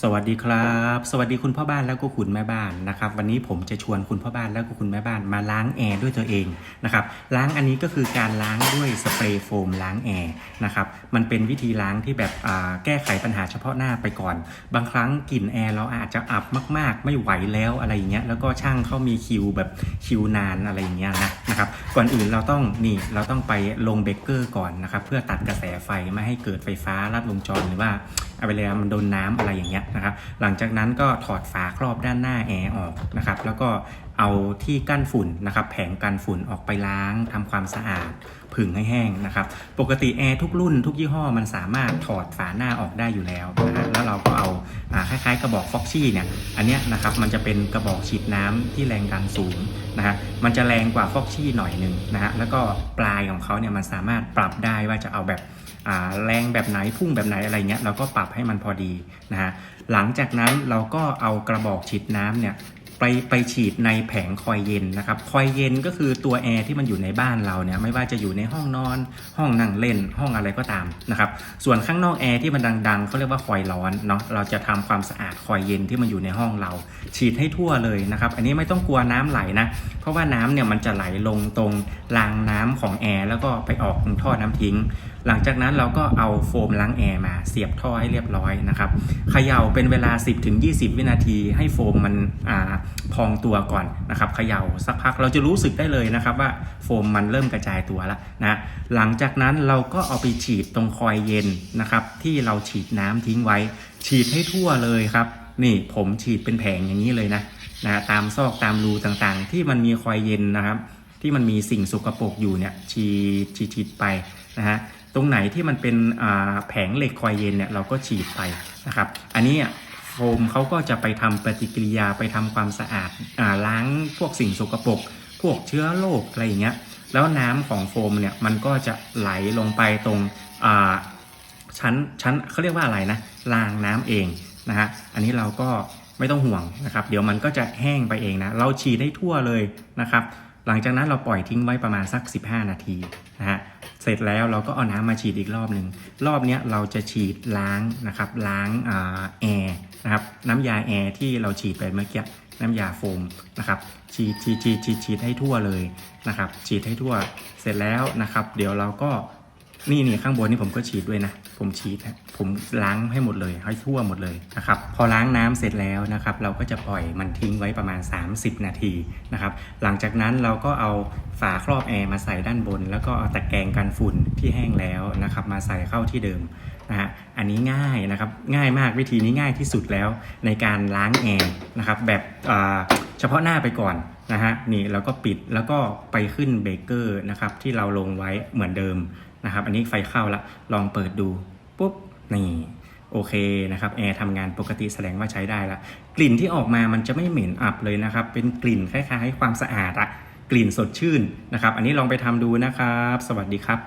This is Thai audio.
สวัสดีครับ สวัสดีคุณพ่อบ้านแล้วก็คุณแม่บ้านนะครับ วันนี้ผมจะชวนคุณพ่อบ้านแล้วก็คุณแม่บ้านมาล้างแอร์ด้วยตัวเองนะครับล้างอันนี้ก็คือการล้างด้วยสเปรย์โฟมล้างแอร์นะครับมันเป็นวิธีล้างที่แบบแก้ไขปัญหาเฉพาะหน้าไปก่อน บางครั้งกลิ่นแอร์เราอาจจะอับมาก ๆ ไม่ไหวแล้วอะไรอย่างเงี้ยแล้วก็ช่างเขามีคิวแบบคิวนานอะไรอย่างเงี้ยนะ นะครับก่อนอื่นเราต้องนี่เราต้องไปลงเบรกเกอร์ก่อนนะครับเพื่อตัดกระแสไฟไม่ให้เกิดไฟฟ้าลัดวงจรหรือว่าเอาไปเลยมันโดนน้ำอะไรอย่างเงี้ยนะครับหลังจากนั้นก็ถอดฝาครอบด้านหน้าแอร์ออกนะครับแล้วก็เอาที่กั้นฝุ่นนะครับแผงกันฝุ่นออกไปล้างทำความสะอาดผึ่งให้แห้งนะครับปกติแอร์ทุกรุ่นทุกยี่ห้อมันสามารถถอดฝาหน้าออกได้อยู่แล้วนะฮะแล้วเราก็เอา คล้ายๆ กระบอกฟ็อกซี่เนี่ยอันเนี้ยนะครับมันจะเป็นกระบอกฉีดน้ำที่แรงดันสูงนะฮะมันจะแรงกว่าฟ็อกซี่หน่อยหนึ่งนะฮะแล้วก็ปลายของเขาเนี่ยมันสามารถปรับได้ว่าจะเอาแบบแรงแบบไหนพุ่งแบบไหนอะไรเงี้ยเราก็ปรับให้มันพอดีนะฮะหลังจากนั้นเราก็เอากระบอกฉีดน้ำเนี่ย ไปไปฉีดในแผงคอยเย็นนะครับ คอยเย็นก็คือตัวแอร์ที่มันอยู่ในบ้านเราเนี่ยไม่ว่าจะอยู่ในห้องนอน ห้องนั่งเล่น ห้องอะไรก็ตามนะครับ ส่วนข้างนอกแอร์ที่มันดังๆเขาเรียกว่าคอยร้อนเนาะเราจะทำความสะอาดคอยเย็นที่มันอยู่ในห้องเรา ฉีดให้ทั่วเลยนะครับ อันนี้ไม่ต้องกลัวน้ำไหลนะ เพราะว่าน้ำเนี่ยมันจะไหลลงตรงรางน้ำของแอร์แล้วก็ไปออกตรงท่อน้ำทิ้ง หลังจากนั้นเราก็เอาโฟมล้างแอร์มาเสียบท่อให้เรียบร้อยนะครับเขย่าเป็นเวลา 10-20 วินาทีให้โฟมมันอ่าพองตัวก่อนนะครับเขย่าสักพักเราจะรู้สึกได้เลยนะครับว่าโฟมมันเริ่มกระจายตัวแล้วนะหลังจากนั้นเราก็เอาไปฉีดตรงคอยเย็นนะครับที่เราฉีดน้ำทิ้งไว้ ฉีดให้ทั่วเลยครับนี่ผมฉีดเป็นแผงอย่างนี้เลยนะนะตามซอกตามรูต่างๆ ที่มันมีคอยเย็นนะครับ ที่มันมีสิ่งสกปรกอยู่เนี่ยฉีดฉีดฉีดไปนะฮะตรงไหนที่มันเป็นแผงเหล็กคอยเย็นเนี่ยเราก็ฉีดไปนะครับ อันนี้ โฟมเขาก็จะไปทำปฏิกิริยาไปทำความสะอาดอ่าล้างพวกสิ่งสกปรกพวกเชื้อโรคอะไรอย่างเงี้ยแล้วน้ำของโฟมเนี่ยมันก็จะไหลลงไปตรงอ่าชั้นชั้นเขาเรียกว่าอะไรนะรางน้ำเองนะฮะอันนี้เราก็ไม่ต้องห่วงนะครับ เดี๋ยวมันก็จะแห้งไปเองนะเราฉีดให้ทั่วเลยนะครับ หลังจากนั้นเราปล่อยทิ้งไว้ประมาณสัก 15 นาทีนะฮะ เสร็จแล้วเราก็เอาน้ำมาฉีดอีกรอบหนึ่งรอบนี้เราจะฉีดล้างนะครับล้างอแอร์นะครับน้ำยาแอร์ที่เราฉีดไปเมื่อกี้น้ำยาโฟมนะครับฉีดฉีดฉีดฉีดฉีดให้ทั่วเลยนะครับฉีดให้ทั่วเสร็จแล้วนะครับ เดี๋ยวเราก็ นี่นี่ข้างบนนี่ผมก็ฉีดด้วยนะ ผมฉีดนะผมล้างให้หมดเลยให้ทั่วหมดเลยนะครับ พอล้างน้ำเสร็จแล้วนะครับ เราก็จะปล่อยมันทิ้งไว้ประมาณ 30 นาทีนะครับ หลังจากนั้นเราก็เอาฝาครอบแอร์มาใส่ด้านบน แล้วก็เอาตะแกรงกันฝุ่นที่แห้งแล้วนะครับ มาใส่เข้าที่เดิมนะฮะอันนี้ง่ายนะครับง่ายมากวิธีนี้ง่ายที่สุดแล้วในการล้างแอร์นะครับ แบบเฉพาะหน้าไปก่อนนะฮะนี่แล้วก็ปิดแล้วก็ไปขึ้นเบเกอร์นะครับที่เราลงไว้เหมือนเดิม นะครับ อันนี้ไฟเข้าละ ลองเปิดดู ปุ๊บ นี่ โอเคนะครับ แอร์ทำงานปกติแสดงว่าใช้ได้ละ กลิ่นที่ออกมามันจะไม่เหม็นอับเลยนะครับ เป็นกลิ่นคล้ายๆความสะอาดอะกลิ่นสดชื่นนะครับ อันนี้ลองไปทำดูนะครับ สวัสดีครับ